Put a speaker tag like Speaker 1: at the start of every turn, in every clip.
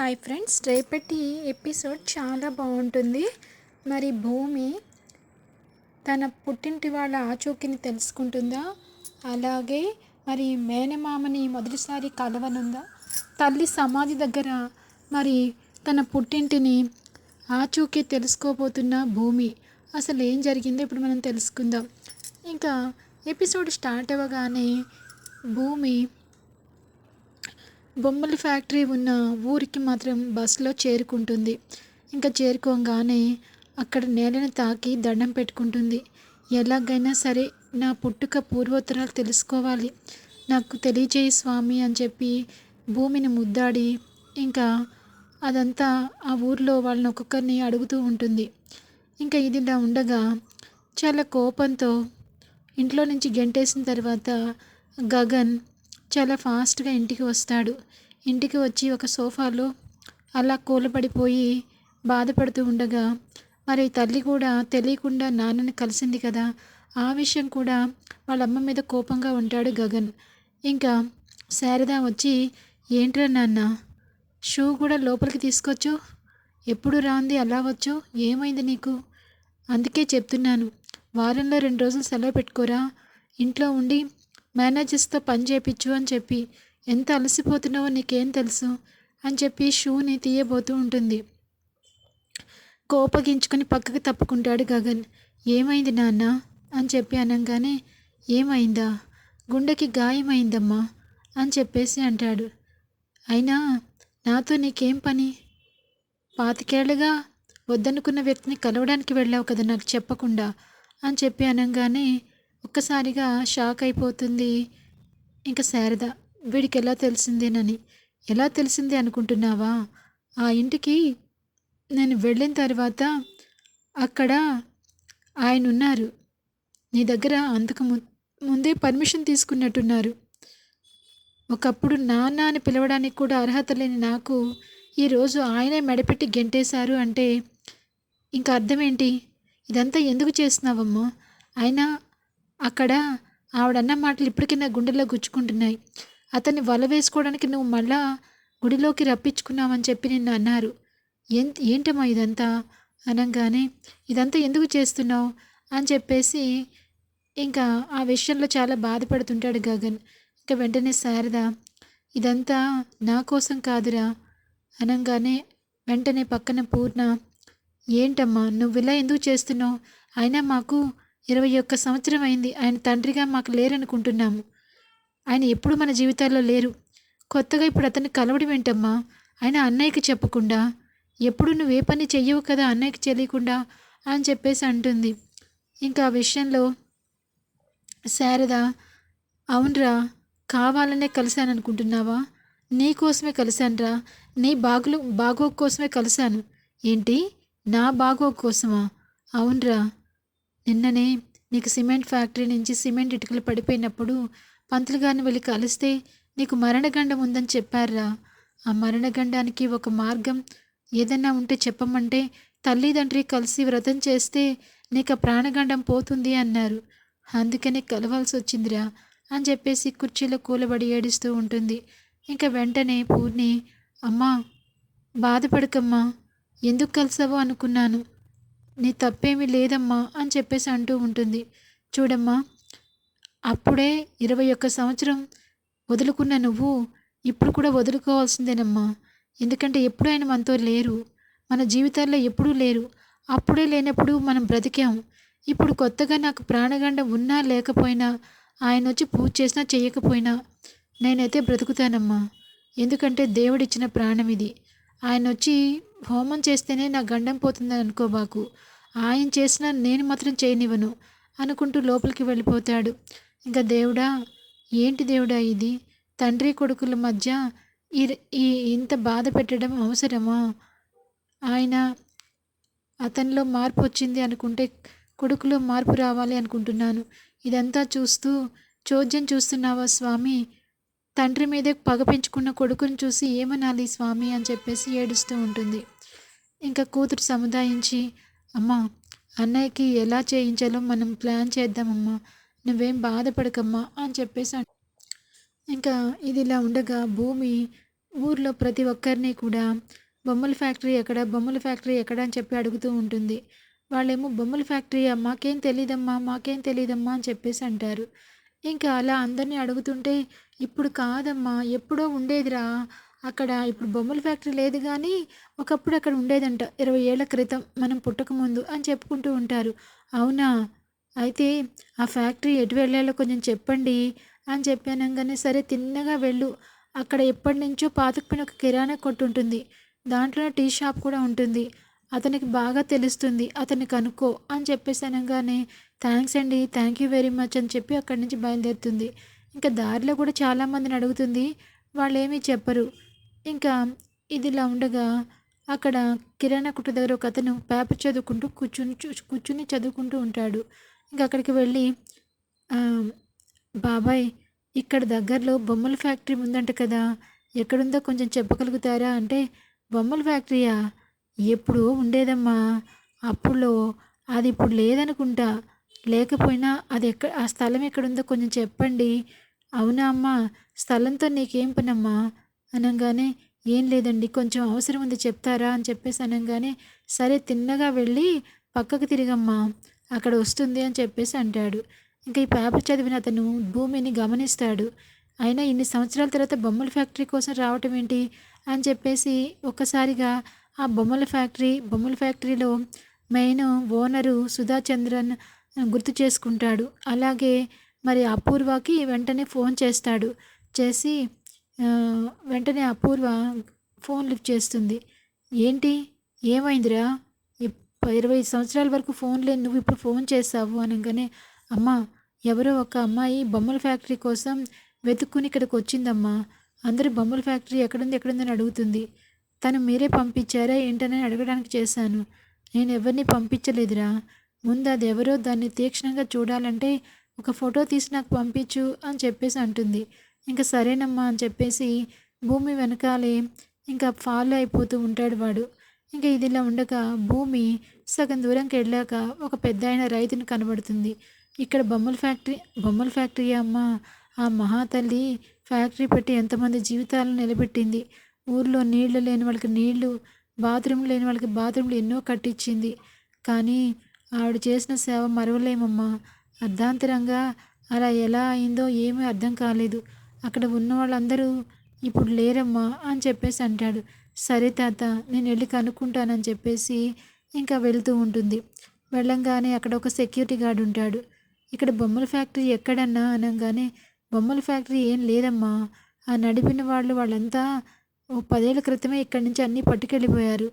Speaker 1: Hi friends రేపటి episode చాలా బాగుంటుంది. మరి భూమి తన పుట్టింటి వాళ్ళ ఆచూకీని తెలుసుకుంటుందా? అలాగే మరి మేనమామని మొదటిసారి కలవనుందా? తల్లి సమాధి దగ్గర మరి తన పుట్టింటిని ఆచూకీ తెలుసుకోబోతున్న భూమి అసలు ఏం జరిగిందో ఇప్పుడు మనం తెలుసుకుందాం. ఇంకా ఎపిసోడ్ స్టార్ట్ అవ్వగానే భూమి బొమ్మల ఫ్యాక్టరీ ఉన్న ఊరికి మాత్రం బస్సులో చేరుకుంటుంది. ఇంకా చేరుకోగానే అక్కడ నేలను తాకి దండం పెట్టుకుంటుంది. ఎలాగైనా సరే నా పుట్టుక పూర్వోత్తరాలు తెలుసుకోవాలి. నాకు తెలియజేయి స్వామి అని చెప్పి భూమిని ముద్దాడి ఇంకా అదంతా ఆ ఊర్లో వాళ్ళని ఒక్కొక్కరిని అడుగుతూ ఉంటుంది. ఇంకా ఇదిలా ఉండగా చాలా కోపంతో ఇంట్లో నుంచి గెంటేసిన తర్వాత గగన్ చాలా ఫాస్ట్గా ఇంటికి వస్తాడు. ఇంటికి వచ్చి ఒక సోఫాలో అలా కూలపడిపోయి బాధపడుతూ ఉండగా మరి తల్లి కూడా తెలియకుండా నాన్నని కలిసింది కదా ఆ విషయం కూడా వాళ్ళ అమ్మ మీద కోపంగా ఉంటాడు గగన్. ఇంకా శారద వచ్చి ఏంట్రా నాన్న షూ కూడా లోపలికి తీసుకొచ్చు ఎప్పుడు రాంది? అలా వచ్చు ఏమైంది నీకు? అందుకే చెప్తున్నాను. వారంలో రెండు రోజులు సెలవు పెట్టుకోరా? ఇంట్లో ఉండి మేనేజర్స్తో పని చేయించు అని చెప్పి ఎంత అలసిపోతున్నావో నీకేం తెలుసు? అని చెప్పి షూని తీయబోతూ ఉంటుంది. కోపగించుకొని పక్కకి తప్పుకుంటాడు గగన్. ఏమైంది నాన్న? అని చెప్పి అనగానే ఏమైందా? గుండెకి గాయమైందమ్మా అని చెప్పేసి అంటాడు. అయినా నాతో నీకేం పని? పాతికేళ్ళుగా వద్దనుకున్న వ్యక్తిని కలవడానికి వెళ్ళావు కదా నాకు చెప్పకుండా అని చెప్పి అనగానే ఒక్కసారిగా షాక్ అయిపోతుంది. ఇంకా శారద వీడికి ఎలా తెలిసిందేనని? ఎలా తెలిసింది అనుకుంటున్నావా? ఆ ఇంటికి నేను వెళ్ళిన తర్వాత అక్కడ ఆయన ఉన్నారు నీ దగ్గర అంతకు ముందే పర్మిషన్ తీసుకున్నట్టున్నారు. ఒకప్పుడు నాన్న అని పిలవడానికి కూడా అర్హత లేని నాకు ఈరోజు ఆయనే మెడపెట్టి గెంటేశారు అంటే ఇంకా అర్థం ఏంటి ఇదంతా ఎందుకు చేస్తున్నావమ్మా? అయినా అక్కడ ఆవిడన్న మాటలు ఇప్పటికీ నా గుండెల్లో గుచ్చుకుంటున్నాయి. అతన్ని వల వేసుకోవడానికి నువ్వు మళ్ళా గుడిలోకి రప్పించుకున్నావని చెప్పి నిన్ను అన్నారు. ఎంత ఏంటమ్మా ఇదంతా? అనగానే ఇదంతా ఎందుకు చేస్తున్నావు? అని చెప్పేసి ఇంకా ఆ విషయంలో చాలా బాధపడుతుంటాడు గగన్. ఇంకా వెంటనే శారద ఇదంతా నా కోసం కాదురా. అనగానే వెంటనే పక్కన పూర్ణ ఏంటమ్మా నువ్వు ఇలా ఎందుకు చేస్తున్నావు? అయినా మాకు ఇరవై ఒక్క సంవత్సరం అయింది. ఆయన తండ్రిగా మాకు లేరనుకుంటున్నాము. ఆయన ఎప్పుడు మన జీవితాల్లో లేరు. కొత్తగా ఇప్పుడు అతన్ని కలవడం ఏంటమ్మా? ఆయన అన్నయ్యకి చెప్పకుండా ఎప్పుడు నువ్వు ఏ పని చెయ్యవు కదా అన్నయ్యకి తెలియకుండా అని చెప్పేసి అంటుంది. ఇంకా ఆ విషయంలో శారద అవునరా కావాలనే కలిశాను అనుకుంటున్నావా నీ కోసమే కలిశానురా. నీ బాగులు బాగో కోసమే కలిశాను. ఏంటి? నా బాగో కోసమా? అవునరా. నిన్ననే నీకు సిమెంట్ ఫ్యాక్టరీ నుంచి సిమెంట్ ఇటుకలు పడిపోయినప్పుడు పంతులు గారిని వెళ్ళి కలిస్తే నీకు మరణగండం ఉందని చెప్పారా ఆ మరణగండానికి ఒక మార్గం ఏదన్నా ఉంటే చెప్పమంటే తల్లిదండ్రి కలిసి వ్రతం చేస్తే నీకు ఆ ప్రాణగండం పోతుంది అన్నారు. అందుకని కలవాల్సి వచ్చిందిరా అని చెప్పేసి కుర్చీలో కూలబడి ఏడుస్తూ ఉంటుంది. ఇంకా వెంటనే పూర్ణి అమ్మా బాధపడకమ్మా ఎందుకు కలిసావో అనుకున్నాను. నీ తప్పేమీ లేదమ్మా అని చెప్పేసి అంటూ ఉంటుంది. చూడమ్మా అప్పుడే ఇరవై ఒక్క సంవత్సరం వదులుకున్న నువ్వు ఇప్పుడు కూడా వదులుకోవాల్సిందేనమ్మా. ఎందుకంటే ఎప్పుడు ఆయన మనతో లేరు మన జీవితాల్లో ఎప్పుడూ లేరు. అప్పుడే లేనప్పుడు మనం బ్రతికాం. ఇప్పుడు కొత్తగా నాకు ప్రాణగండం ఉన్నా లేకపోయినా ఆయన వచ్చి పూజ చేసినా చేయకపోయినా నేనైతే బ్రతుకుతానమ్మా. ఎందుకంటే దేవుడిచ్చిన ప్రాణం ఇది. ఆయన వచ్చి హోమం చేస్తేనే నా గండం పోతుందని అనుకోబాకు ఆయన చేసినా నేను మాత్రం చేయనివ్వను అనుకుంటూ లోపలికి వెళ్ళిపోతాడు. ఇంకా దేవుడా ఏంటి దేవుడా ఇది? తండ్రి కొడుకుల మధ్య ఈ ఈ ఇంత బాధ పెట్టడం అవసరమా? ఆయన అతనిలో మార్పు వచ్చింది అనుకుంటే కొడుకులో మార్పు రావాలి అనుకుంటున్నాను. ఇదంతా చూస్తూ చోద్యం చూస్తున్నావా స్వామి? తండ్రి మీదే పగ పెంచుకున్న కొడుకుని చూసి ఏమనాలి స్వామి అని చెప్పేసి ఏడుస్తూ ఉంటుంది. ఇంకా కూతురు సముదాయించి అమ్మా అన్నయ్యకి ఎలా చేయించాలో మనం ప్లాన్ చేద్దామమ్మా నువ్వేం బాధపడకమ్మా అని చెప్పేసి ఇంకా ఇది ఇలా ఉండగా భూమి ఊర్లో ప్రతి ఒక్కరిని కూడా బొమ్మల ఫ్యాక్టరీ ఎక్కడ బొమ్మల ఫ్యాక్టరీ ఎక్కడ అని చెప్పి అడుగుతూ ఉంటుంది. వాళ్ళేమో బొమ్మల ఫ్యాక్టరీయా మాకేం తెలియదమ్మా మాకేం తెలియదమ్మా అని చెప్పేసి అంటారు. ఇంకా అలా అందరినీ అడుగుతుంటే ఇప్పుడు కాదమ్మా ఎప్పుడో ఉండేదిరా. అక్కడ ఇప్పుడు బొమ్మల ఫ్యాక్టరీ లేదు కానీ ఒకప్పుడు అక్కడ ఉండేదంట ఇరవై ఏళ్ళ క్రితం మనం పుట్టకముందు అని చెప్పుకుంటూ ఉంటారు. అవునా? అయితే ఆ ఫ్యాక్టరీ ఎటు వెళ్ళాలో కొంచెం చెప్పండి అని చెప్పానంగానే సరే తిన్నగా వెళ్ళు. అక్కడ ఎప్పటి నుంచో పాతకుపోయిన ఒక కిరాణా కొట్టు ఉంటుంది. దాంట్లోనే టీ షాప్ కూడా ఉంటుంది. అతనికి బాగా తెలుస్తుంది అతన్ని కనుక్కో అని చెప్పేసి అనగానే థ్యాంక్స్ అండి థ్యాంక్ యూ వెరీ మచ్ అని చెప్పి అక్కడి నుంచి బయలుదేరుతుంది. ఇంకా దారిలో కూడా చాలామందిని అడుగుతుంది వాళ్ళు ఏమీ చెప్పరు. ఇంకా ఇదిలా ఉండగా అక్కడ కిరాణా కుట్టు దగ్గర ఒక అతను పేపర్ చదువుకుంటూ కూర్చుని కూర్చుని చదువుకుంటూ ఉంటాడు. ఇంకా అక్కడికి వెళ్ళి బాబాయ్ ఇక్కడ దగ్గరలో బొమ్మల ఫ్యాక్టరీ ఉందంట కదా ఎక్కడుందో కొంచెం చెప్పగలుగుతారా? అంటే బొమ్మల ఫ్యాక్టరీయా? ఎప్పుడు ఉండేదమ్మా? అప్పుడులో అది ఇప్పుడు లేదనుకుంటా. లేకపోయినా అది ఎక్కడ ఆ స్థలం ఎక్కడుందో కొంచెం చెప్పండి. అవునా అమ్మా? స్థలంతో నీకేం పనమ్మా? అనగానే ఏం లేదండి కొంచెం అవసరం ఉంది చెప్తారా అని చెప్పేసి అనగానే సరే తిన్నగా వెళ్ళి పక్కకు తిరిగమ్మా అక్కడ వస్తుంది అని చెప్పేసి అంటాడు. ఇంకా ఈ పేపర్ చదివిన అతను భూమిని గమనిస్తాడు. అయినా ఇన్ని సంవత్సరాల తర్వాత బొమ్మల ఫ్యాక్టరీ కోసం రావటం ఏంటి? అని చెప్పేసి ఒక్కసారిగా ఆ బొమ్మల ఫ్యాక్టరీ బొమ్మల ఫ్యాక్టరీలో మెయిన్ ఓనరు సుధా చంద్రన్ గుర్తు చేసుకుంటాడు. అలాగే మరి అపూర్వకి వెంటనే ఫోన్ చేస్తాడు. చేసి వెంటనే అపూర్వ ఫోన్ లిఫ్ట్ చేస్తుంది. ఏంటి? ఏమైందిరా? ఇరవై సంవత్సరాల వరకు ఫోన్ లేని నువ్వు ఇప్పుడు ఫోన్ చేసావు అనగానే అమ్మా ఎవరో ఒక అమ్మాయి బొమ్మల ఫ్యాక్టరీ కోసం వెతుక్కుని ఇక్కడికి వచ్చిందమ్మా. అందరూ బొమ్మల ఫ్యాక్టరీ ఎక్కడుంది ఎక్కడుందని అడుగుతుంది. తను మీరే పంపించారా ఏంటని అడగడానికి చేశాను. నేను ఎవరిని పంపించలేదురా. ముందు అది ఎవరో దాన్ని తీక్షణంగా చూడాలంటే ఒక ఫోటో తీసి నాకు పంపించు అని చెప్పేసి అంటుంది. ఇంకా సరేనమ్మా అని చెప్పేసి భూమి వెనకాలే ఇంకా ఫాలో అయిపోతూ ఉంటాడు వాడు. ఇంకా ఇదిలా ఉండగా భూమి సగం దూరంకి వెళ్ళాక ఒక పెద్ద ఆయన రైతుని కనబడుతుంది. ఇక్కడ బొమ్మల ఫ్యాక్టరీ బొమ్మల ఫ్యాక్టరీ అమ్మ. ఆ మహాతల్లి ఫ్యాక్టరీ పెట్టి ఎంతమంది జీవితాలను నిలబెట్టింది. ఊర్లో నీళ్ళు లేని వాళ్ళకి నీళ్ళు బాత్రూమ్ లేని వాళ్ళకి బాత్రూమ్లు ఎన్నో కట్టించింది కానీ ఆవిడ చేసిన సేవ మరవలేమమ్మా. అర్ధాంతరంగా అలా ఎలా అయిందో ఏమీ అర్థం కాలేదు. అక్కడ ఉన్న వాళ్ళందరూ ఇప్పుడు లేరమ్మా అని చెప్పేసి అంటాడు. సరే తాత నేను వెళ్ళి కనుక్కుంటానని చెప్పేసి ఇంకా వెళ్తూ ఉంటుంది. వెళ్ళంగానే అక్కడ ఒక సెక్యూరిటీ గార్డ్ ఉంటాడు. ఇక్కడ బొమ్మల ఫ్యాక్టరీ ఎక్కడన్నా అనగానే బొమ్మల ఫ్యాక్టరీ ఏం లేదమ్మా ఆ నడిపిన వాళ్ళు వాళ్ళంతా ఓ పదేళ్ళ క్రితమే ఇక్కడి నుంచి అన్నీ పట్టుకెళ్ళిపోయారు.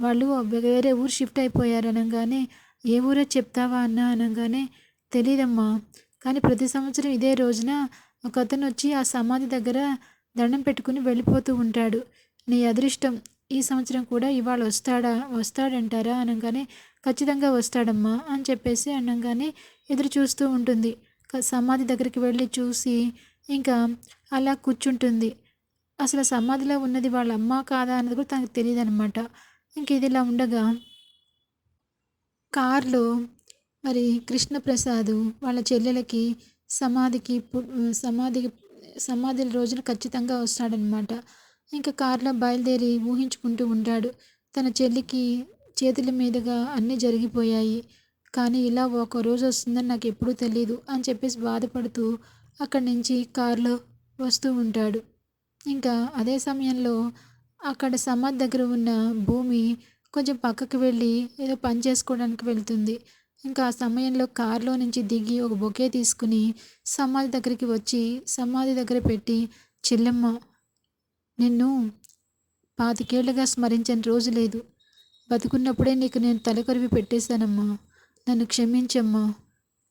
Speaker 1: వాళ్ళు వేరే ఊరు షిఫ్ట్ అయిపోయారు అనగానే ఏ ఊరో చెప్తావా అన్న? అనగానే తెలియదమ్మా కానీ ప్రతి సంవత్సరం ఇదే రోజున ఒక అతను వచ్చి ఆ సమాధి దగ్గర దండం పెట్టుకుని వెళ్ళిపోతూ ఉంటాడు. నీ అదృష్టం. ఈ సంవత్సరం కూడా ఇవాళ వస్తాడా? వస్తాడంటారా? అనగానే ఖచ్చితంగా వస్తాడమ్మా అని చెప్పేసి అనగానే ఎదురు చూస్తూ ఉంటుంది. సమాధి దగ్గరికి వెళ్ళి చూసి ఇంకా అలా కూర్చుంటుంది. అసలు సమాధిలో ఉన్నది వాళ్ళ అమ్మ కాదా అన్నది కూడా తనకు తెలియదు అనమాట ఇంక ఇది ఇలా ఉండగా కారులో మరి కృష్ణప్రసాద్ వాళ్ళ చెల్లెలకి సమాధికి సమాధికి సమాధి రోజున ఖచ్చితంగా వస్తాడనమాట ఇంకా కార్లో బయలుదేరి ఊహించుకుంటూ ఉంటాడు. తన చెల్లికి చేతుల మీదుగా అన్నీ జరిగిపోయాయి. కానీ ఇలా ఒక రోజు వస్తుందని నాకు ఎప్పుడూ తెలియదు అని చెప్పేసి బాధపడుతూ అక్కడి నుంచి కారులో వస్తూ ఉంటాడు. ఇంకా అదే సమయంలో అక్కడ సమాధి దగ్గర ఉన్న భూమి కొంచెం పక్కకు వెళ్ళి ఏదో పని చేసుకోవడానికి వెళ్తుంది. ఇంకా ఆ సమయంలో కారులో నుంచి దిగి ఒక బొకే తీసుకుని సమాధి దగ్గరికి వచ్చి సమాధి దగ్గర పెట్టి చెల్లెమ్మ నిన్ను పాతికేళ్ళుగా స్మరించని రోజు లేదు. బతుకున్నప్పుడే నీకు నేను తలకొరివి పెట్టేశానమ్మా. నన్ను క్షమించమ్మా.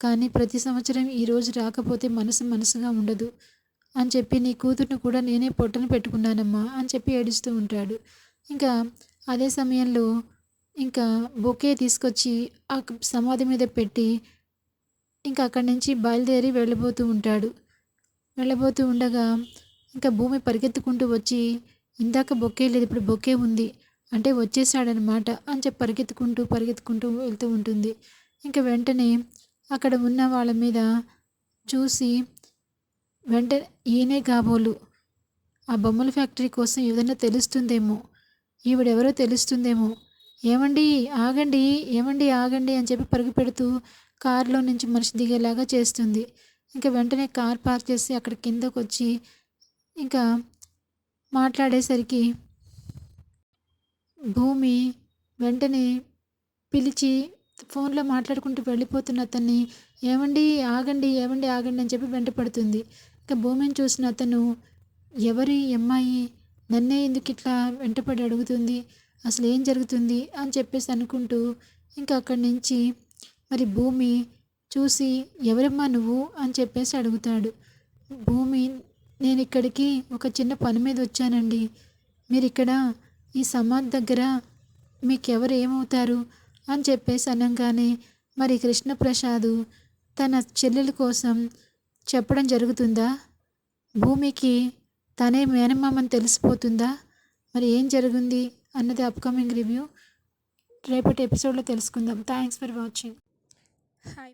Speaker 1: కానీ ప్రతి సంవత్సరం ఈ రోజు రాకపోతే మనసు మనసుగా ఉండదు. అని చెప్పి నీ కూతుర్ని కూడా నేనే పొట్టను పెట్టుకున్నానమ్మా అని చెప్పి ఏడుస్తూ ఉంటాడు. ఇంకా అదే సమయంలో ఇంకా బొకే తీసుకొచ్చి ఆ సమాధి మీద పెట్టి ఇంకా అక్కడి నుంచి బయలుదేరి వెళ్ళబోతూ ఉంటాడు. వెళ్ళబోతూ ఉండగా ఇంకా భూమి పరిగెత్తుకుంటూ వచ్చి ఇందాక బొకే లేదు ఇప్పుడు బొకే ఉంది. అంటే వచ్చేసాడనమాట అని చెప్పి పరిగెత్తుకుంటూ పరిగెత్తుకుంటూ వెళ్తూ ఉంటుంది. ఇంకా వెంటనే అక్కడ ఉన్న వాళ్ళ మీద చూసి వెంటనే ఈయనే కాబోలు. ఆ బొమ్మల ఫ్యాక్టరీ కోసం ఏదైనా తెలుస్తుందేమో. ఈవిడెవరో తెలుస్తుందేమో. ఏమండి ఆగండి ఏమండి ఆగండి అని చెప్పి పరుగు పెడుతూ కారులో నుంచి మనిషి దిగేలాగా చేస్తుంది. ఇంకా వెంటనే కార్ పార్క్ చేసి అక్కడ కిందకు వచ్చి ఇంకా మాట్లాడేసరికి భూమి వెంటనే పిలిచి ఫోన్లో మాట్లాడుకుంటూ వెళ్ళిపోతున్న అతన్ని ఏమండి ఆగండి ఏమండి ఆగండి అని చెప్పి వెంట పడుతుంది. ఇంకా భూమిని చూసిన అతను ఎవరి అమ్మాయి? నన్నే ఎందుకు ఇట్లా వెంటపడి అడుగుతుంది? అసలు ఏం జరుగుతుంది? అని చెప్పేసి అనుకుంటూ ఇంకా అక్కడి నుంచి మరి భూమి చూసి ఎవరమ్మా నువ్వు? అని చెప్పేసి అడుగుతాడు. భూమి నేను ఇక్కడికి ఒక చిన్న పని మీద వచ్చానండి. మీరు ఇక్కడ ఈ సమాధి దగ్గర మీకు ఎవరు ఏమవుతారు? అని చెప్పేసి అనగానే మరి కృష్ణప్రసాద్ తన చెల్లెల కోసం చెప్పడం జరుగుతుందా? భూమికి తనే మేనమామని తెలిసిపోతుందా? మరి ఏం జరిగింది? అన్నది అప్కమింగ్ రివ్యూ రేపటి ఎపిసోడ్లో తెలుసుకుందాం. Thanks for watching hi